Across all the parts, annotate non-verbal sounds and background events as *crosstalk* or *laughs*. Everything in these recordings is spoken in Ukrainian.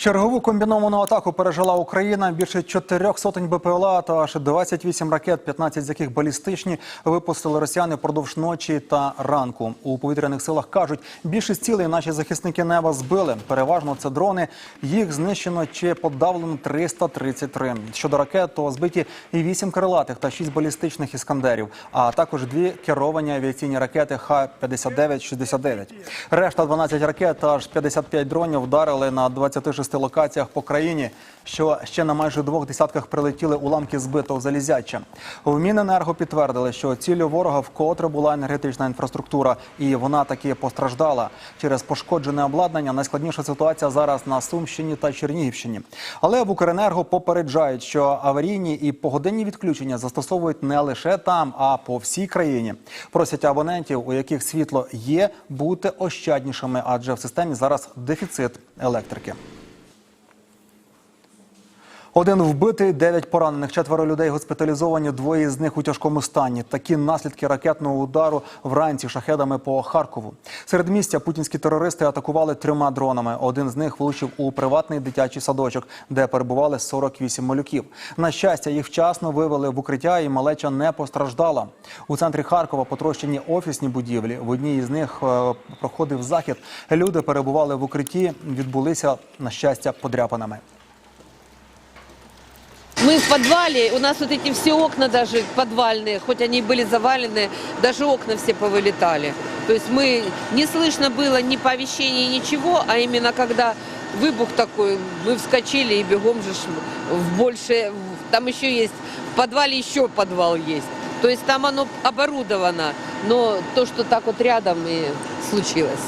Чергову комбіновану атаку пережила Україна. Більше чотирьох сотень БПЛА та аж 28 ракет, 15 з яких балістичні, випустили росіяни впродовж ночі та ранку. У повітряних силах кажуть, більшість цілей наші захисники неба збили. Переважно це дрони. Їх знищено чи подавлено 333. Щодо ракет, то збиті і 8 крилатих та 6 балістичних іскандерів, а також дві керовані авіаційні ракети Х-59-69. Решта 12 ракет та аж 55 дронів вдарили на 26 локаціях по країні, що ще на майже двох десятках прилетіли уламки збитого залізяча. В Міненерго підтвердили, що ціллю ворога вкотре була енергетична інфраструктура, і вона таки постраждала. Через пошкоджене обладнання найскладніша ситуація зараз на Сумщині та Чернігівщині. Але в Укренерго попереджають, що аварійні і погодинні відключення застосовують не лише там, а по всій країні. Просять абонентів, у яких світло є, бути ощаднішими, адже в системі зараз дефіцит електрики. Один вбитий, дев'ять поранених, четверо людей госпіталізовані, двоє з них у тяжкому стані. Такі наслідки ракетного удару вранці шахедами по Харкову. Серед місця путінські терористи атакували трьома дронами. Один з них влучив у приватний дитячий садочок, де перебували 48 малюків. На щастя, їх вчасно вивели в укриття, і малеча не постраждала. У центрі Харкова потрощені офісні будівлі. В одній із них е, проходив захід. Люди перебували в укритті, відбулися на щастя подряпинами. Мы в подвале, у нас вот эти все окна даже подвальные, хоть они и были завалены, даже окна все повылетали. То есть мы, не слышно было ни оповещений, ничего, а именно когда выбух такой, мы вскочили и бегом же ж в больше, в- там еще есть, в подвале еще подвал есть. То есть там оно оборудовано, но то, что так вот рядом и случилось.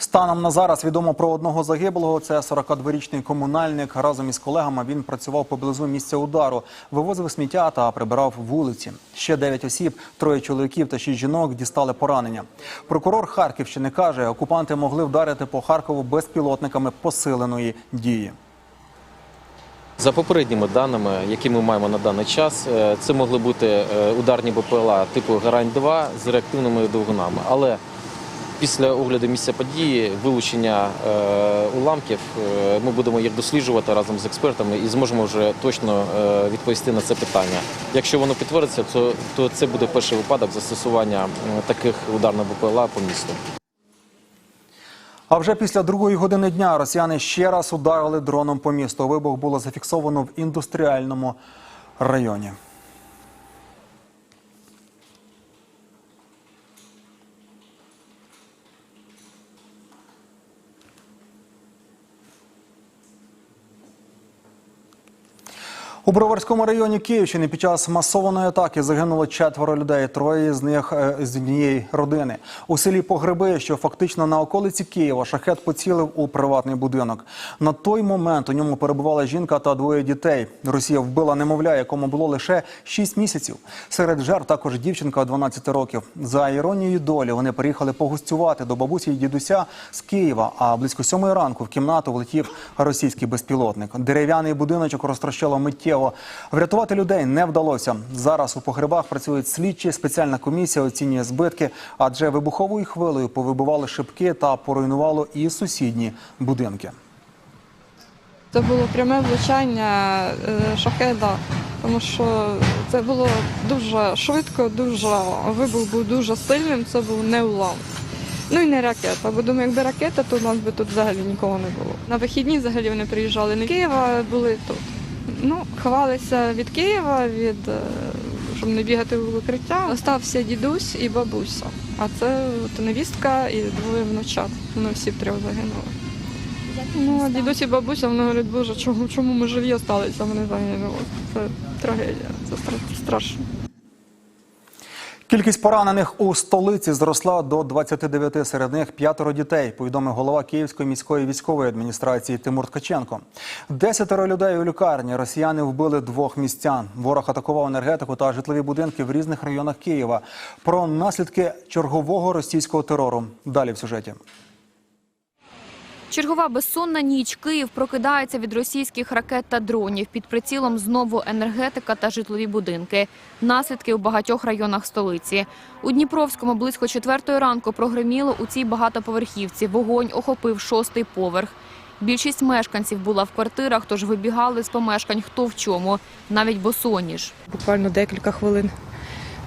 Станом на зараз відомо про одного загиблого. Це 42-річний комунальник. Разом із колегами він працював поблизу місця удару, вивозив сміття та прибирав вулиці. Ще 9 осіб, троє чоловіків та 6 жінок дістали поранення. Прокурор Харківщини каже, окупанти могли вдарити по Харкову безпілотниками посиленої дії. За попередніми даними, які ми маємо на даний час, е, це могли бути е, ударні БПЛА типу Гарань-2 з реактивними двигунами. Але після огляду місця події, вилучення е, уламків, е, ми будемо їх досліджувати разом з експертами і зможемо вже точно е, відповісти на це питання. Якщо воно підтвердиться, то, це буде перший випадок застосування таких ударних БПЛА по місту. А вже після другої години дня росіяни ще раз ударили дроном по місту. Вибух було зафіксовано в індустріальному районі. У Броварському районі Київщини під час масованої атаки загинуло четверо людей. Троє з них е, з однієї родини. У селі Погреби, що фактично на околиці Києва, шахет поцілив у приватний будинок. На той момент у ньому перебувала жінка та двоє дітей. Росія вбила немовля, якому було лише 6 місяців. Серед жертв також дівчинка 12 років. За іронією долі вони приїхали погостювати до бабусі і дідуся з Києва. А близько сьомої ранку в кімнату влетів російський безпілотник. Дерев'яний будиночок розтрощило миттєво. Врятувати людей не вдалося. Зараз у погребах працюють слідчі. Спеціальна комісія оцінює збитки, адже вибуховою хвилею повибивали шибки та поруйнувало і сусідні будинки. Це було пряме влучання е, шахеда, тому що це було дуже швидко, дуже вибух був дуже сильним. Це був не улам. Ну і не ракета. Бо думаю, якби ракета, то у нас би тут взагалі нікого не було. На вихідні взагалі вони приїжджали не Києва, були тут. Ну, ховалися від Києва, від е, щоб не бігати в укриття. Остався дідусь і бабуся. А це от невістка і двоє внучат. Вони всі трьох загинули. Ну, дідусь і бабуся вони говорять, боже, чому, чому ми живі залишилися, вони загинули. Це трагедія, це страшно. Кількість поранених у столиці зросла до 29, серед них п'ятеро дітей, повідомив голова Київської міської військової адміністрації Тимур Ткаченко. Десятеро людей у лікарні. Росіяни вбили двох містян. Ворог атакував енергетику та житлові будинки в різних районах Києва. Про наслідки чергового російського терору. Далі в сюжеті. Чергова безсонна ніч. Київ прокидається від російських ракет та дронів. Під прицілом знову енергетика та житлові будинки. Наслідки у багатьох районах столиці. У Дніпровському близько четвертої ранку прогреміло у цій багатоповерхівці. Вогонь охопив шостий поверх. Більшість мешканців була в квартирах, тож вибігали з помешкань хто в чому, навіть босоніж. Буквально декілька хвилин.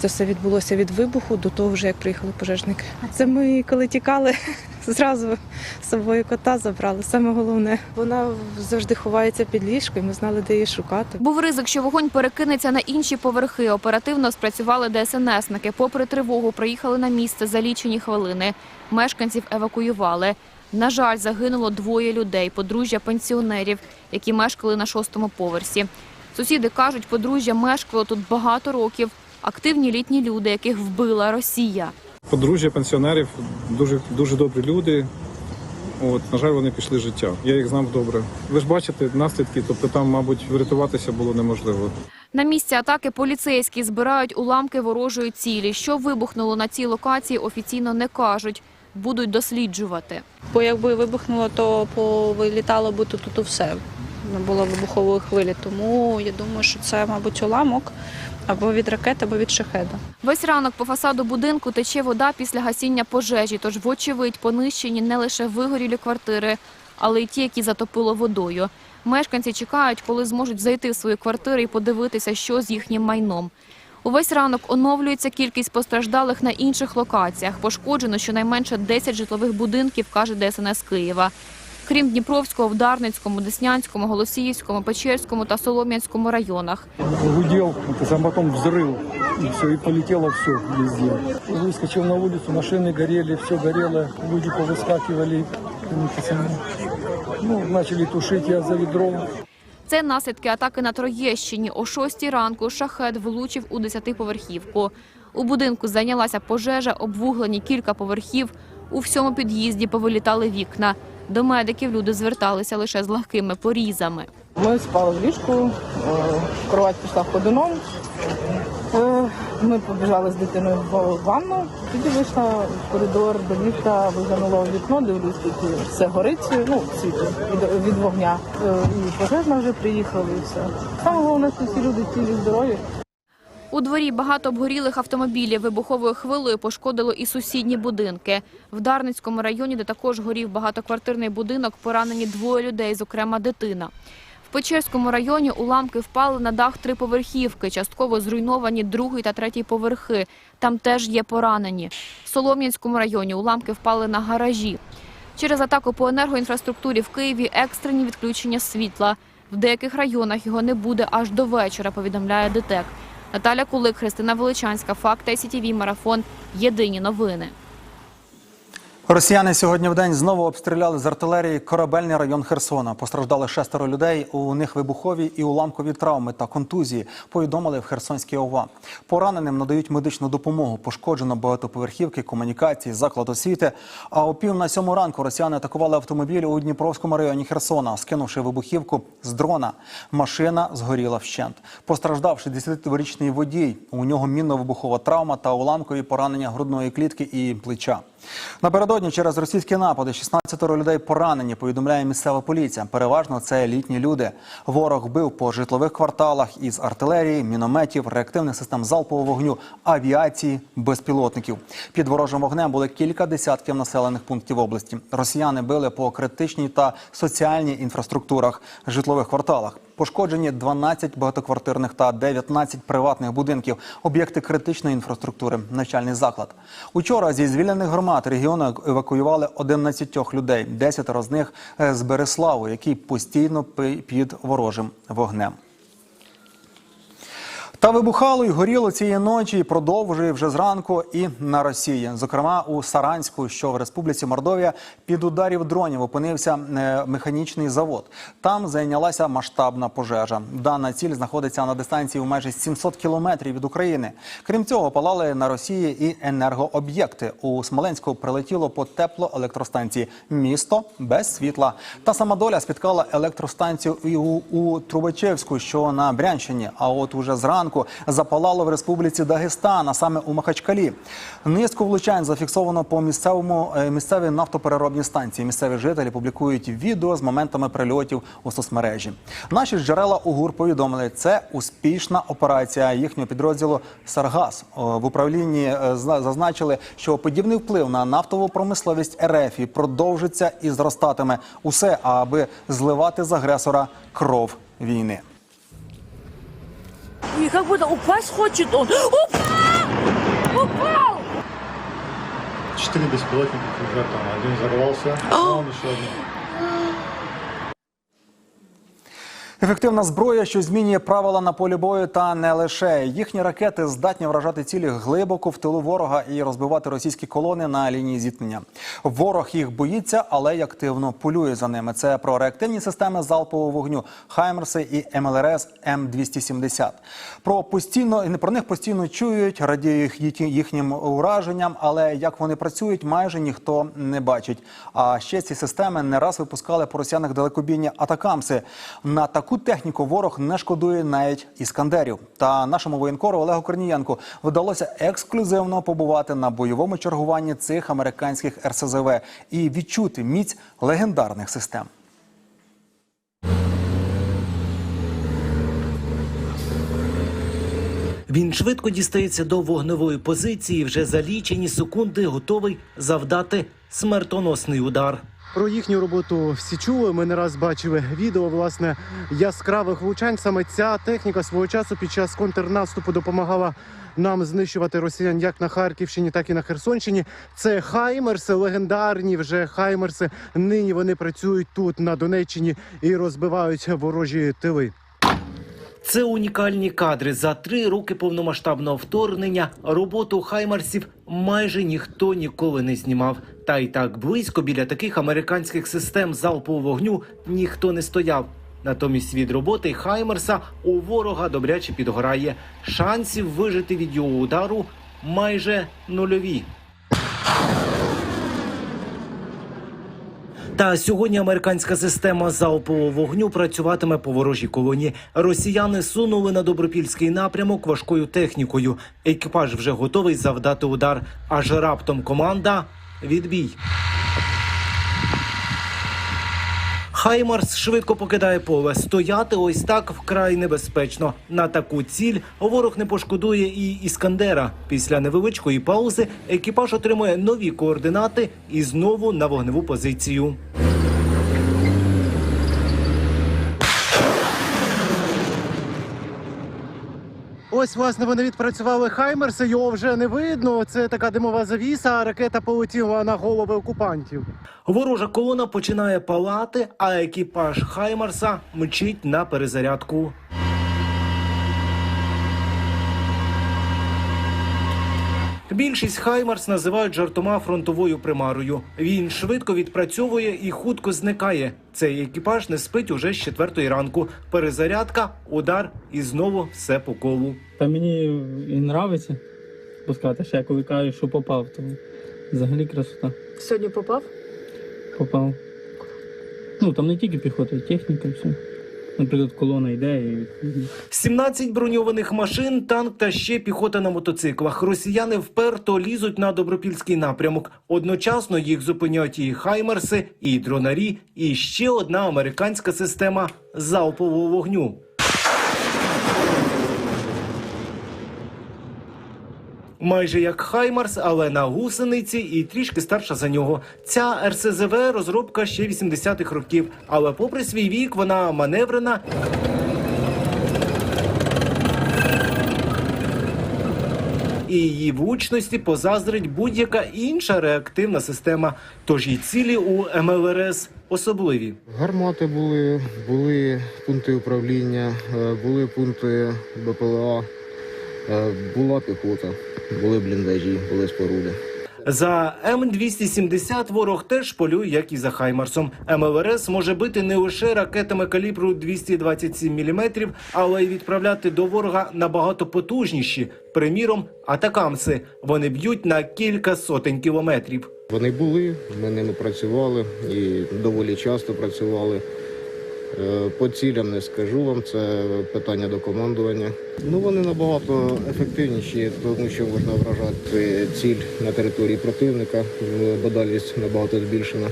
Це все відбулося від вибуху до того, вже як приїхали пожежники. Це ми коли тікали, *laughs* зразу з собою кота забрали. Саме головне, вона завжди ховається під ліжкою. Ми знали, де її шукати. Був ризик, що вогонь перекинеться на інші поверхи. Оперативно спрацювали ДСНСники. Попри тривогу, приїхали на місце за лічені хвилини. Мешканців евакуювали. На жаль, загинуло двоє людей, подружжя пенсіонерів, які мешкали на шостому поверсі. Сусіди кажуть, подружжя мешкало тут багато років. Активні літні люди, яких вбила Росія. Подружжя пенсіонерів дуже дуже добрі люди. От, на жаль, вони пішли з життя. Я їх знав добре. Ви ж бачите наслідки, тобто там, мабуть, врятуватися було неможливо. На місці атаки поліцейські збирають уламки ворожої цілі. Що вибухнуло на цій локації, офіційно не кажуть. Будуть досліджувати. Бо якби вибухнуло, то повилітало би тут, тут все. Не було вибухової хвилі. Тому я думаю, що це, мабуть, уламок або від ракет, або від шахеда. Весь ранок по фасаду будинку тече вода після гасіння пожежі, тож, вочевидь, понищені не лише вигорілі квартири, але й ті, які затопило водою. Мешканці чекають, коли зможуть зайти в свої квартири і подивитися, що з їхнім майном. Увесь ранок оновлюється кількість постраждалих на інших локаціях. Пошкоджено щонайменше 10 житлових будинків, каже ДСНС Києва Крім Дніпровського, в Дарницькому, Деснянському, Голосіївському, Печерському та Солом'янському районах. гудел, это сам потом взрыв, и все, и полетело все везде. Выскочил на улицу, машины горели, все горело, люди повыскакивали, ну, начали тушить я за ведром. Це наслідки атаки на Троєщині. О 6 ранку шахет влучив у 10-поверхівку. У будинку зайнялася пожежа, обвуглені кілька поверхів. У всьому під'їзді повилітали вікна. До медиків люди зверталися лише з легкими порізами. Ми спали в ліжку, е, кровать пішла ходуном. Е, Ми побіжали з дитиною в ванну. Тоді вийшла в коридор до ліфта, виглянула вікно, дивлюсь, тут все горить, ну, світло від, від вогня. Е, І пожежна вже приїхала, і все. Саме головне, що всі люди цілі здорові. У дворі багато обгорілих автомобілів вибуховою хвилею пошкодило і сусідні будинки. В Дарницькому районі, де також горів багатоквартирний будинок, поранені двоє людей, зокрема дитина. В Печерському районі уламки впали на дах триповерхівки, частково зруйновані другий та третій поверхи. Там теж є поранені. В Солом'янському районі уламки впали на гаражі. Через атаку по енергоінфраструктурі в Києві екстрені відключення світла. В деяких районах його не буде аж до вечора, повідомляє ДТЕК. Наталя Кулик, Христина Величанська, Факт ICTV, Марафон. Єдині новини. Росіяни сьогодні в день знову обстріляли з артилерії корабельний район Херсона. Постраждали шестеро людей. У них вибухові і уламкові травми та контузії. Повідомили в Херсонській ОВА. Пораненим надають медичну допомогу. Пошкоджено багатоповерхівки, комунікації, заклад освіти. А о пів на сьому ранку росіяни атакували автомобіль у Дніпровському районі Херсона, скинувши вибухівку з дрона. Машина згоріла вщент. Постраждав 60-річний водій. У нього мінно-вибухова травма та уламкові поранення грудної клітки і плеча. Напередодні через російські напади 16 людей поранені, повідомляє місцева поліція. Переважно це літні люди. Ворог бив по житлових кварталах із артилерії, мінометів, реактивних систем залпового вогню, авіації, безпілотників. Під ворожим вогнем були кілька десятків населених пунктів області. Росіяни били по критичній та соціальній інфраструктурах, житлових кварталах. Пошкоджені 12 багатоквартирних та 19 приватних будинків, об'єкти критичної інфраструктури, навчальний заклад. Учора зі звільнених громад регіону евакуювали 11 людей, 10 з них е, з Береславу, який постійно під ворожим вогнем. Та вибухало і горіло цієї ночі і продовжує вже зранку і на Росії. Зокрема, у Саранську, що в Республіці Мордовія, під ударів дронів опинився е, механічний завод. Там зайнялася масштабна пожежа. Дана ціль знаходиться на дистанції в майже 700 кілометрів від України. Крім цього, палали на Росії і енергооб'єкти. У Смоленську прилетіло по теплоелектростанції. Місто без світла. Та сама доля спіткала електростанцію і у, у Трубачевську, що на Брянщині. А от уже зранку ранку запалало в республіці Дагестан, а саме у Махачкалі. Низку влучань зафіксовано по місцевому е, місцевій нафтопереробній станції. Місцеві жителі публікують відео з моментами прильотів у соцмережі. Наші джерела УГУР повідомили, це успішна операція їхнього підрозділу Саргас. В управлінні е, зазначили, що подібний вплив на нафтову промисловість РФ продовжиться і зростатиме усе, аби зливати з агресора кров війни. И как будто упасть хочет он. Упал! Упал! Четыре беспилотника там Один взорвался, а он еще один. Ефективна зброя, що змінює правила на полі бою, та не лише їхні ракети здатні вражати цілі глибоко в тилу ворога і розбивати російські колони на лінії зіткнення. Ворог їх боїться, але й активно полює за ними. Це про реактивні системи залпового вогню Хаймерси і МЛРС М270. Про постійно про них постійно чують, радіють їх- їхнім ураженням, але як вони працюють, майже ніхто не бачить. А ще ці системи не раз випускали по росіянах далекобійні атакамси. На таку техніку ворог не шкодує навіть іскандерів. Та нашому воєнкору Олегу Корнієнку вдалося ексклюзивно побувати на бойовому чергуванні цих американських РСЗВ і відчути міць легендарних систем. Він швидко дістається до вогневої позиції. Вже за лічені секунди готовий завдати смертоносний удар. Про їхню роботу всі чули. Ми не раз бачили відео власне яскравих влучань. Саме ця техніка свого часу під час контрнаступу допомагала нам знищувати росіян як на Харківщині, так і на Херсонщині. Це Хаймерси, легендарні вже Хаймерси. Нині вони працюють тут на Донеччині і розбивають ворожі тили. Це унікальні кадри. За три роки повномасштабного вторгнення роботу хаймарсів майже ніхто ніколи не знімав. Та й так близько біля таких американських систем залпового вогню ніхто не стояв. Натомість від роботи Хаймерса у ворога добряче підгорає. Шансів вижити від його удару майже нульові. Та сьогодні американська система залпового вогню працюватиме по ворожій колоні. Росіяни сунули на добропільський напрямок важкою технікою. Екіпаж вже готовий завдати удар. Аж раптом команда відбій. Хаймарс швидко покидає поле. Стояти ось так вкрай небезпечно. На таку ціль ворог не пошкодує і іскандера. Після невеличкої паузи екіпаж отримує нові координати і знову на вогневу позицію. Ось, власне, вони відпрацювали Хаймерси. Його вже не видно. Це така димова завіса. а Ракета полетіла на голови окупантів. Ворожа колона починає палати, а екіпаж Хаймерса мчить на перезарядку. Більшість Хаймарс називають жартома фронтовою примарою. Він швидко відпрацьовує і хутко зникає. Цей екіпаж не спить уже з четвертої ранку. Перезарядка, удар і знову все по колу. Та мені і нравиться пускати, ще коли кажуть, що попав, то взагалі красота. Сьогодні попав? Попав. Ну там не тільки піхота, і техніка, все. Наприклад, колона йде і. 17 броньованих машин, танк та ще піхота на мотоциклах. Росіяни вперто лізуть на добропільський напрямок. Одночасно їх зупиняють і хаймерси, і дронарі, і ще одна американська система залпового вогню. Майже як Хаймарс, але на гусениці і трішки старша за нього. Ця РСЗВ розробка ще 80-х років, але попри свій вік вона маневрена і її влучності позаздрить будь-яка інша реактивна система. Тож і цілі у МЛРС особливі. Гармати були, були пункти управління, е, були пункти БПЛА, була піхота, були бліндажі, були споруди. За М270 ворог теж полює, як і за Хаймарсом. МЛРС може бити не лише ракетами калібру 227 мм, але й відправляти до ворога набагато потужніші. Приміром, атакамси. Вони б'ють на кілька сотень кілометрів. Вони були, ми ними працювали і доволі часто працювали. Е, По цілям не скажу вам, це питання до командування. Ну вони набагато ефективніші, тому що можна вражати ціль на території противника, бо далі набагато збільшена.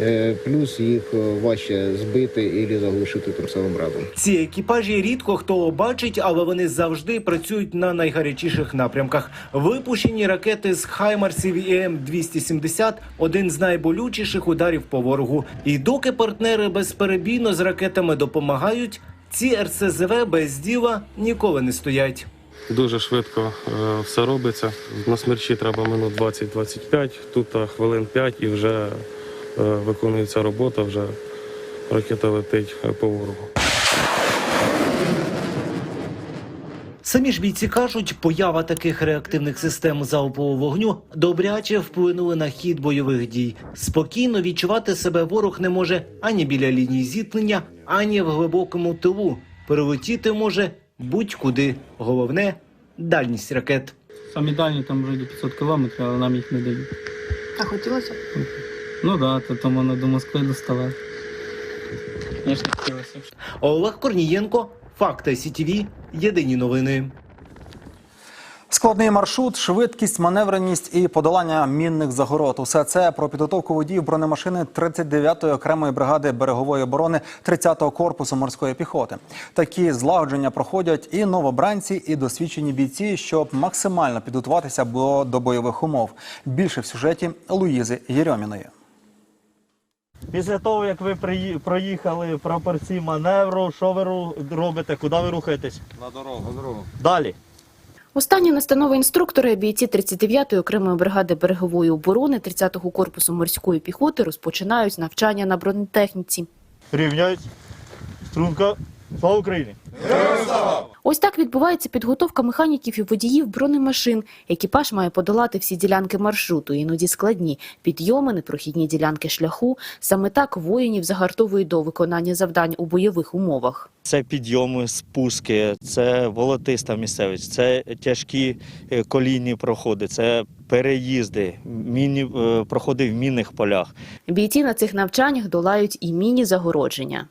Е, Плюс їх е, важче збити і заглушити тим самим разом. Ці екіпажі рідко хто бачить, але вони завжди працюють на найгарячіших напрямках. Випущені ракети з Хаймарсів і М270 – один з найболючіших ударів по ворогу. І доки партнери безперебійно з ракетами допомагають, ці РСЗВ без діла ніколи не стоять. Дуже швидко е, все робиться. На смерчі треба минут 20-25, тут хвилин 5 і вже виконується робота, вже ракета летить е, по ворогу. Самі ж бійці кажуть, поява таких реактивних систем залпового вогню добряче вплинули на хід бойових дій. Спокійно відчувати себе ворог не може ані біля лінії зіткнення, ані в глибокому тилу. Прилетіти може будь-куди. Головне дальність ракет. Самі дальні там вже до 500 кілометрів, але нам їх не дають. А хотілося? Ну да, то тому вона до Москви доставати. Звісно, хотілося. Олег Корнієнко, Факти СІТВ, Єдині новини. Складний маршрут, швидкість, маневреність і подолання мінних загород. Усе це про підготовку водіїв бронемашини 39-ї окремої бригади берегової оборони 30-го корпусу морської піхоти. Такі злагодження проходять і новобранці, і досвідчені бійці, щоб максимально підготуватися до бойових умов. Більше в сюжеті Луїзи Єрьоміної. Після того, як ви проїхали прапорці маневру, що ви робите? Куди ви рухаєтесь? На дорогу, на дорогу. Далі. Останні настанови інструктора бійці 39-ї окремої бригади берегової оборони 30-го корпусу морської піхоти розпочинають навчання на бронетехніці. Рівняють. Струнка. Слава Україні! Ось так відбувається підготовка механіків і водіїв бронемашин. Екіпаж має подолати всі ділянки маршруту, іноді складні підйоми, непрохідні ділянки шляху. Саме так воїнів загартовують до виконання завдань у бойових умовах. Це підйоми, спуски, це волотиста місцевість, це тяжкі е, колійні проходи, це переїзди, міні, е, проходи в мінних полях. Бійці на цих навчаннях долають і міні-загородження.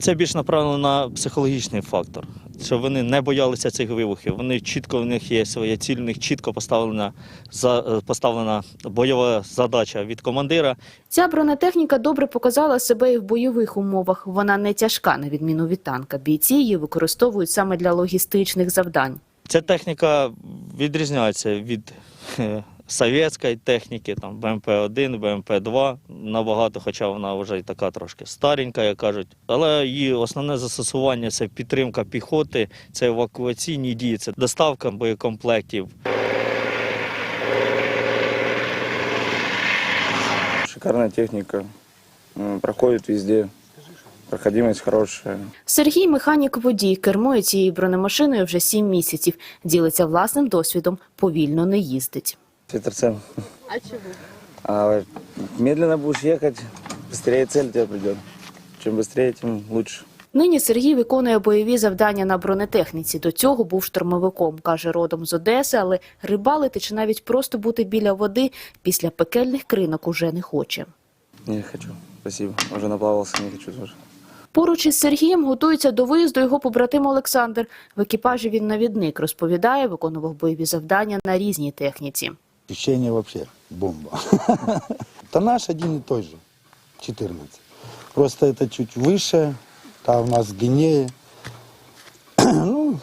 Це більш направлено на психологічний фактор, щоб вони не боялися цих вибухів. Вони чітко в них є своя ціль, у них чітко поставлена за е, поставлена бойова задача від командира. Ця бронетехніка добре показала себе і в бойових умовах. Вона не тяжка, на відміну від танка. Бійці її використовують саме для логістичних завдань. Ця техніка відрізняється від е, совєтської техніки, там БМП-1, БМП-2 набагато, хоча вона вже й така трошки старенька, як кажуть. Але її основне застосування це підтримка піхоти, це евакуаційні дії, це доставка боєкомплектів. Шикарная техника. М, Проходит везде. Проходимость хорошая. Сергій механік водій кермує цією бронемашиною вже сім місяців. Ділиться власним досвідом, повільно не їздить. Ветерцем. А чого? А медленно будешь ехать, быстрее цель тебе придет. Чем быстрее, тем лучше. Нині Сергій виконує бойові завдання на бронетехніці. До цього був штурмовиком, каже родом з Одеси, але рибалити чи навіть просто бути біля води після пекельних кринок уже не хоче. Не хочу. Спасибо. Уже наплавался, не хочу тоже. Поруч із Сергієм готується до виїзду його побратим Олександр. В екіпажі він навідник розповідає, виконував бойові завдання на різній техніці. Ощущение вообще бомба. *laughs* Тоннаж один и той же, 14. Просто это чуть выше, там у нас длиннее. *clears throat* ну,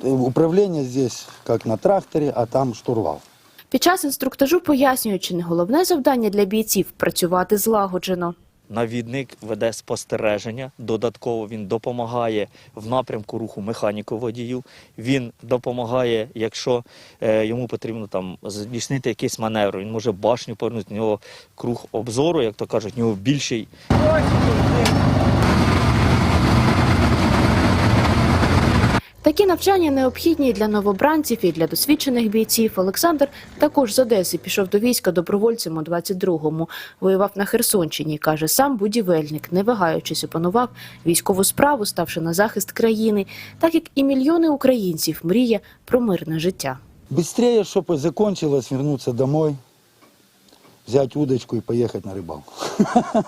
управление здесь как на тракторе, а там штурвал. Під час інструктажу пояснюючи, не головне завдання для бійців працювати злагоджено. Навідник веде спостереження. Додатково він допомагає в напрямку руху механіку водію. Він допомагає, якщо е, йому потрібно там здійснити якийсь маневр. Він може башню повернути. в нього круг обзору, як то кажуть, в нього більший. Такі навчання необхідні і для новобранців, і для досвідчених бійців. Олександр також з Одеси пішов до війська добровольцем у 22-му. Воював на Херсонщині. каже, сам будівельник, не вагаючись, опанував військову справу, ставши на захист країни, так як і мільйони українців мріє про мирне життя. Быстрее, чтобы закончилось, вернуться домой, взять удочку и поехать на рыбалку.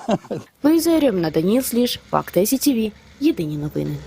*laughs* Луїза Єрьоміна, Даніл Сліж, Факти СІТВ. Єдині новини.